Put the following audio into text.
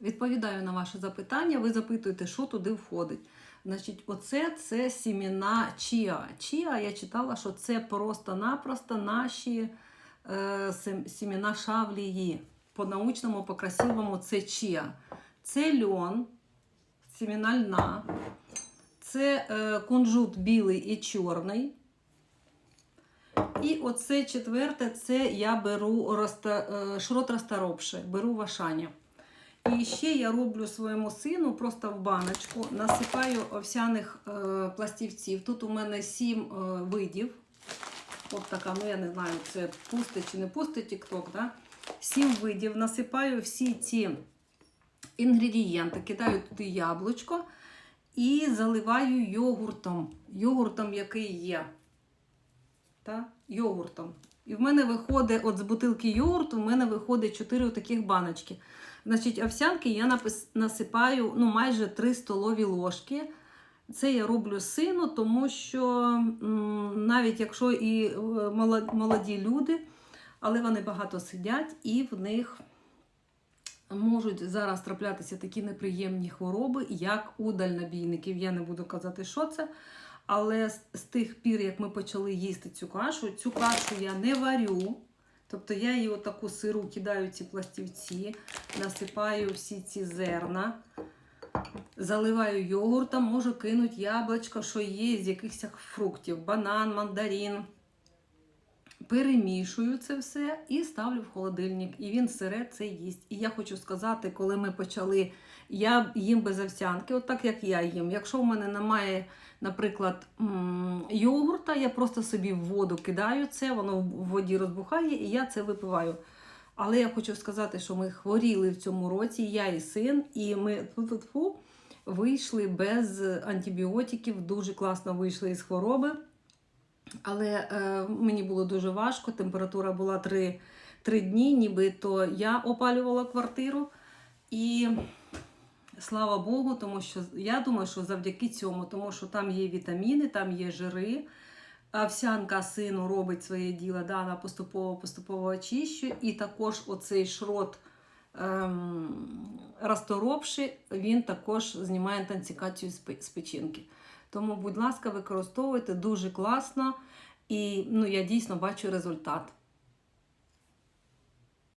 Відповідаю на ваше запитання. Ви запитуєте, що туди входить. Значить, оце це сімена чіа. Чіа я читала, що це просто-напросто наші е, сімена шавлії. По-научному, по-красивому це чіа. Це льон, сімена льна, це е, кунжут білий і чорний. І оце четверте, це я беру роста, е, шрот розторопши, беру в Ашані. І ще я роблю своєму сину просто в баночку, насипаю овсяних е, пластівців. Тут у мене сім е, видів. От така, ну я не знаю, це пусте чи не пусте тік-ток. Да? Сім видів. Насипаю всі ці інгредієнти, кидаю туди яблучко і заливаю йогуртом. Йогуртом, який є. Та? Йогуртом. І в мене виходить, от з бутилки йогурту, в мене виходить 4 таких баночки. Значить, овсянки я насипаю ну, майже 3 столові ложки. Це я роблю сину, тому що навіть якщо і е, молоді люди, але вони багато сидять і в них можуть зараз траплятися такі неприємні хвороби, як у дальнобійників. Я не буду казати, що це. Але з, з тих пір, як ми почали їсти цю кашу, цю кашу я не варю. Тобто я її отаку сиру кидаю ці пластівці, насипаю всі ці зерна, заливаю йогуртом, можу кинути яблучко, що є з якихось фруктів, банан, мандарин. Перемішую це все і ставлю в холодильник. І він сире це їсть. І я хочу сказати, коли ми почали, я їм без овсянки, от як я їм. Якщо в мене немає, наприклад, йогурта, я просто собі в воду кидаю це, воно в воді розбухає, і я це випиваю. Але я хочу сказати, що ми хворіли в цьому році, я і син, і ми вийшли без антибіотиків, дуже класно вийшли із хвороби. Але е, мені було дуже важко, температура була 3, 3 дні, нібито я опалювала квартиру. І слава Богу, тому що я думаю, що завдяки цьому, тому що там є вітаміни, там є жири. Овсянка сину робить своє діло, да, вона поступово-поступово очищує. І також оцей шрот ем, розторопши, він також знімає інтенсикацію з пе- з печінки. Тому, будь ласка, використовуйте дуже класно. І ну, я дійсно бачу результат.